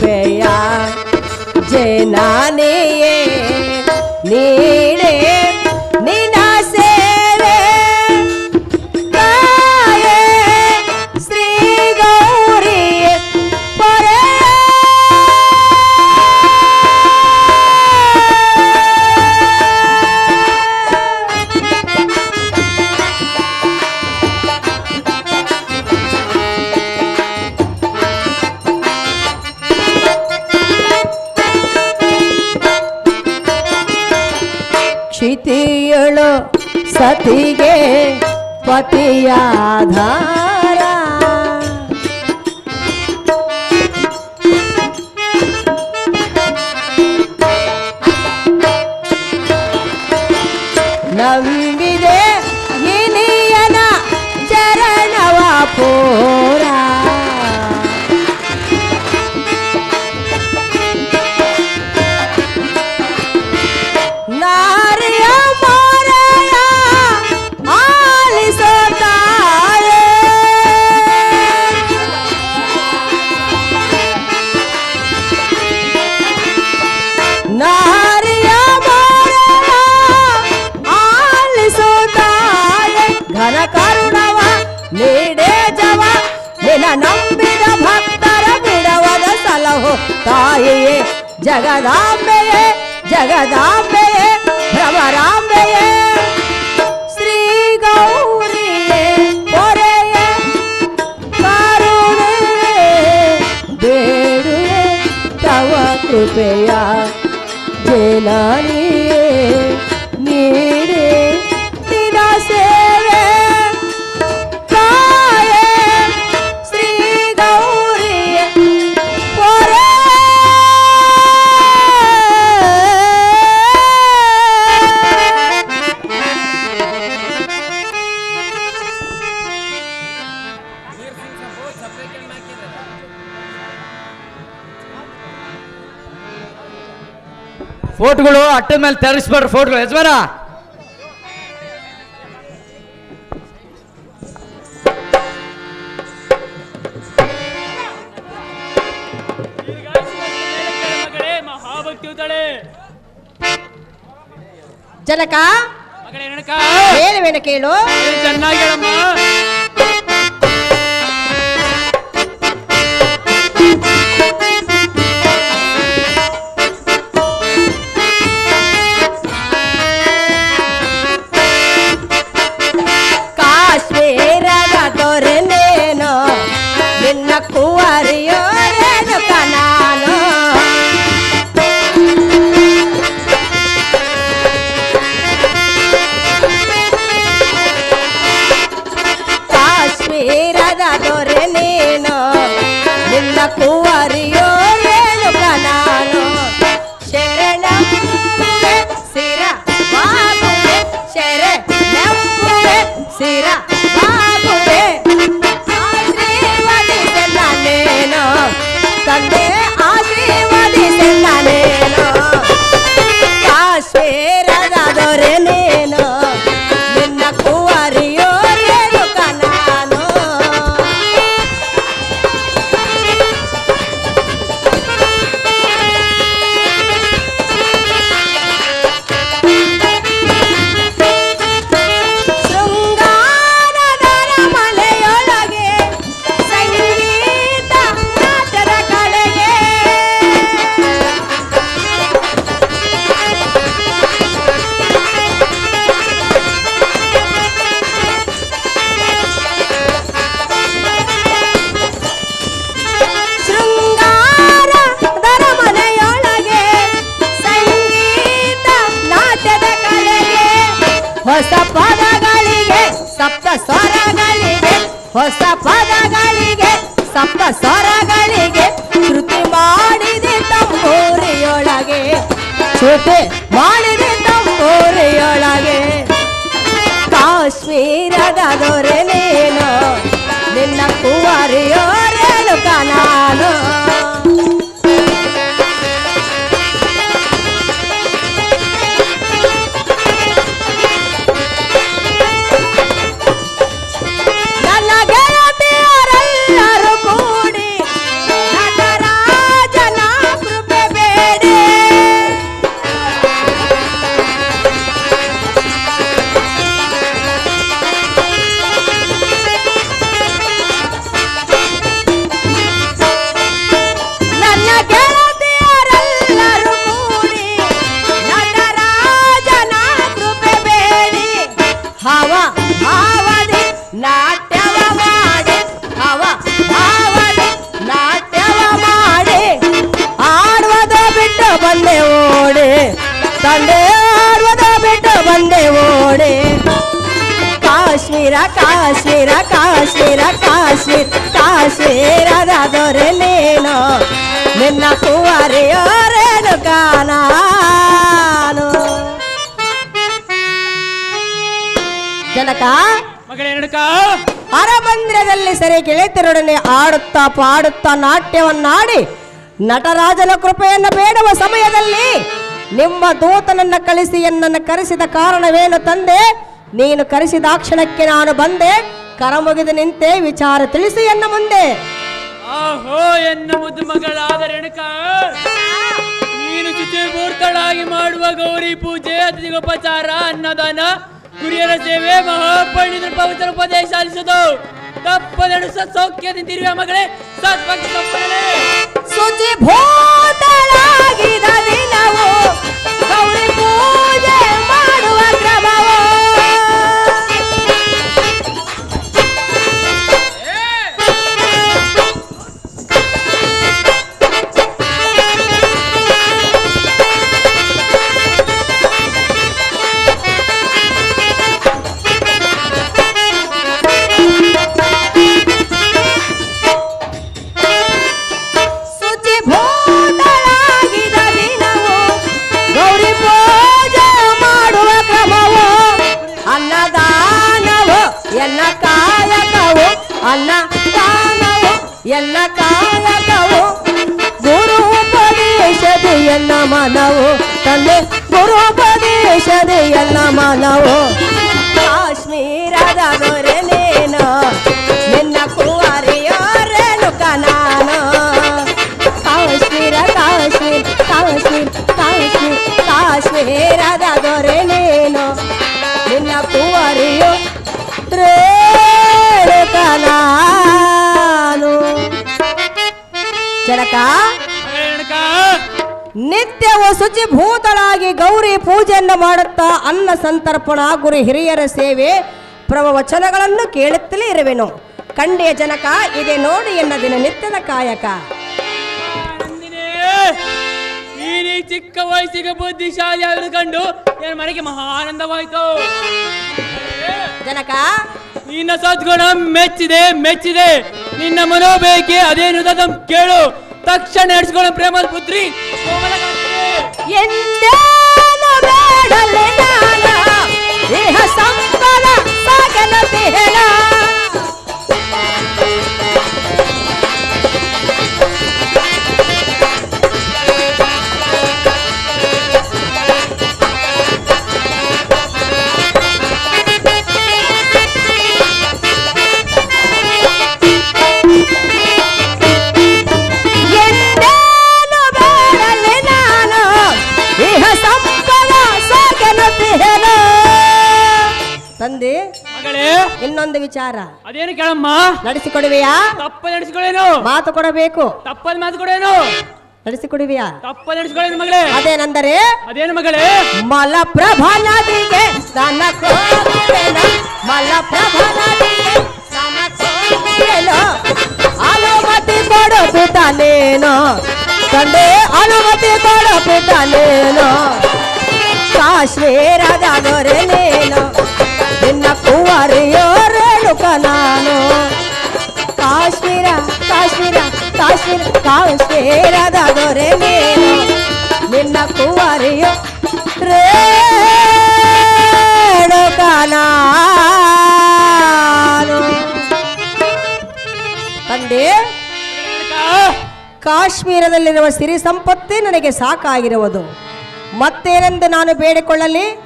পেয়া যে না নিয়ে ಪ್ರೀತಿಯಳು ಸತಿಗೆ ಪತಿಯಾದ जगदाम्बे जगदाम्बे ಫೋಟೋಗಳು ಅಟ್ಟದ ಮೇಲೆ ತರಿಸ್ಬೇಡ್ರಿ ಫೋಟೋಗಳು ಯಜಮಾನ. ಜನಕ ಹೇಳುವೆನ ಚೆನ್ನಾಗಿ ಹೊಸ ಪದಗಳಿಗೆ ಸಪ್ತ ಸ್ವರಗಳಿಗೆ ಶ್ರುತಿ ಮಾಡಿದೆ ತಂಬೂರಿಯೊಳಗೆ. ಶ್ರುತಿ ಮಾಡಿ ಬಂದೆ ಓಡೆ. ಕಾಶ್ಮೀರ ಕಾಶ್ಮೀರ ಕಾಶ್ಮೀರ ಕಾಶ್ಮೀರ ಕಾಶ್ಮೀರದ ದೊರೆಲೇನೋ ನೀನು. ನಿನ್ನ ಕುವರಿಯೋರೇನು ಕಾನಾನು ಜನಕ ಮಗಳೇ ನಡಕ. ಅರಮಂದಿರದಲ್ಲಿ ಸರಿ ಗೆಳೆತರೊಡನೆ ಆಡುತ್ತಾ ಪಾಡುತ್ತಾ ನಾಟ್ಯವನ್ನಾಡಿ ನಟರಾಜನ ಕೃಪೆಯನ್ನು ಬೇಡುವ ಸಮಯದಲ್ಲಿ ನಿಮ್ಮ ದೂತನನ್ನು ಕಳಿಸಿ ಎನ್ನನ್ನು ಕರೆಸಿದ ಕಾರಣವೇನು ತಂದೆ? ನೀನು ಕರೆಸಿದ ಕ್ಷಣಕ್ಕೆ ನಾನು ಬಂದೆ ಕರಮುಗಿದು ನಿಂತೆ ವಿಚಾರ ತಿಳಿಸಿ ಎನ್ನ ಮುಂದೆ. ಆಹೋ ಎನ್ನ ಮುದ್ದು ಮಗಳಾದ ರೇಣುಕ ನೀನು ಜೊತೆ ಮೂರ್ತಳಾಗಿ ಮಾಡುವ ಗೌರಿ ಪೂಜೆ ಅತಿಥಿಗೋಪಚಾರ ಅನ್ನದಾನ ಕುರಿಯರ ಸೇವೆ ಮಹಾಪಂಡಿತರ ಪವಿತ್ರ ಉಪದೇಶ ಅಲಿಸುವುದು ತಪ್ಪದೆಣಸ ಸೌಖ್ಯದಿಂದಿರುವ ಮಗಳೇ ಸತ್ಪಕ್ಷ ತಪ್ಪದೆ ಶುಚಿ ಎನ್ನ ಮನವು. ತಂದೆ ಗುರು ಎಲ್ಲ ಮನವು. ನಿತ್ಯವೂ ಶುಚಿ ಭೂತಳಾಗಿ ಗೌರಿ ಪೂಜೆಯನ್ನು ಮಾಡುತ್ತಾ ಅನ್ನ ಸಂತರ್ಪಣ ಗುರು ಹಿರಿಯರ ಸೇವೆ ಪ್ರವಚನಗಳನ್ನು ಕೇಳುತ್ತಲೇ ಇರುವೆನು. ಕಂಡೆಯ ಜನಕ ಇದೆ ನೋಡಿ ಎನ್ನ ದಿನನಿತ್ಯದ ಕಾಯಕ. ನೀನು ಚಿಕ್ಕ ವಯಸ್ಸಿಗೆ ಬುದ್ಧಿಶಾಲಿ ಆಗೋದು ಕಂಡು ನನ್ನ ಮನೆಗೆ ಮಹಾನಂದವಾಯಿತು ಜನಕ ನಿನ್ನ ಸದ್ಗುಣ ಮೆಚ್ಚಿದೆ ಮೆಚ್ಚಿದೆ. ನಿನ್ನ ಮನೋಬೇಕೆ ಅದೇನು ಕೇಳು. ತಕ್ಷಣ ನಡೆಸ್ಕೊಳ್ಳೋ ಪ್ರೇಮದ ಪುತ್ರಿ. ಇನ್ನೊಂದು ವಿಚಾರ. ಅದೇನು ಕೇಳಮ್ಮ? ನಡೆಸಿಕೊಡುವೆಯಾ? ತಪ್ಪ ನಡೆಸಿಕೊಳ್ಳೇನು ಮಾತು ಕೊಡಬೇಕು. ತಪ್ಪದ ಮಾತು ಕೊಡೇನು? ನಡೆಸಿಕೊಡುವೆಯಾ? ತಪ್ಪ ನಡೆಸಿಕೊಳ್ಳೇನು ಮಗಳೇ? ಅದೇನೆಂದರೆ? ಅದೇನು ಮಗಳೇ? ಮಲಪ್ರಭಾ ನದಿಗೆ ಸ್ನಾನ ಕೋರುವೆನು. ಮಲಪ್ರಭಾ ನದಿಗೆ ಸ್ನಾನ ಕೋರುವೆನು. ಅನುಮತಿ ಕೊಡು ಪುಟನೇನು ತಂದೆ ಅನುಮತಿ ಕೊಡು ಪುಟನೇನು ಕಾಶ್ಮೀರದ ದೊರೆ ಕಾಶ್ಮೀರದ ದೊರೆ ನೀನು ನಿನ್ನ ಕುವರಿಯೋ ರೇಣುಕ ನಾನು ತಂದೆ ಕಾಶ್ಮೀರದಲ್ಲಿರುವ ಸಿರಿ ಸಂಪತ್ತೇ ನನಗೆ ಸಾಕಾಗಿರುವುದು. ಮತ್ತೇನೆಂದು ನಾನು ಬೇಡಿಕೊಳ್ಳಲಿ?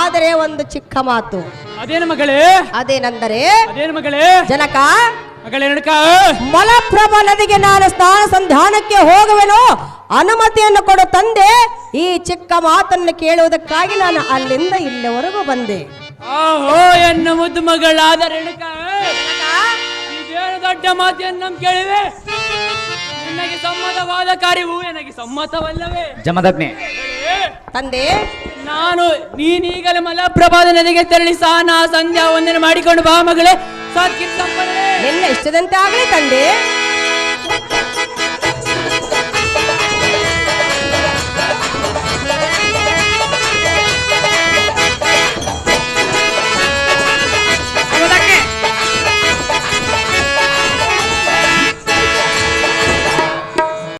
ಆದರೆ ಒಂದು ಚಿಕ್ಕ ಮಾತು. ಅದೇನು ಮಗಳೇ? ಅದೇನೆಂದರೆ ಅದೇನು ಮಗಳೇ? ಜನಕ ಮಲಪ್ರಭಾ ನದಿಗೆ ನಾನು ಸ್ನಾನ ಸಂಧಾನಕ್ಕೆ ಹೋಗುವೆನು? ಅನುಮತಿಯನ್ನು ಕೊಡು ತಂದೆ. ಈ ಚಿಕ್ಕ ಮಾತನ್ನು ಕೇಳುವುದಕ್ಕಾಗಿ ನಾನು ಅಲ್ಲಿಂದ ಇಲ್ಲಿವರೆಗೂ ಬಂದೆ. ಓಹೋ ಎನ್ನ ಮುದ್ದು ಮಗಳಾದ ರೇಣುಕ ಇದೇನು ದೊಡ್ಡ ಮಾತೆಯನ್ನು ನಮ್ ಕೇಳಿವೆ? ನಿನಗೆ ಸಮ್ಮತವಾದ ಕಾರ್ಯವು ನನಗೆ ಸಮ್ಮತವಲ್ಲವೇ? ಜಮದಗ್ನಿ. ತಂದೆ. ನಾನು ನೀನೀಗಲೇ ಮಲಪ್ರಭಾದ ನದಿಗೆ ತೆರಳಿ ಸಾನ ಸಂಧ್ಯಾ ವಂದನೆ ಮಾಡಿಕೊಂಡು ಬಾ ಮಗಳೇ. ಸಾತ್ಕಿತ್ ಸಂಪನ್ನೆ. ನಿನ್ನ ಇಷ್ಟದಂತೆ ಆಗಲಿ ತಂದೆ.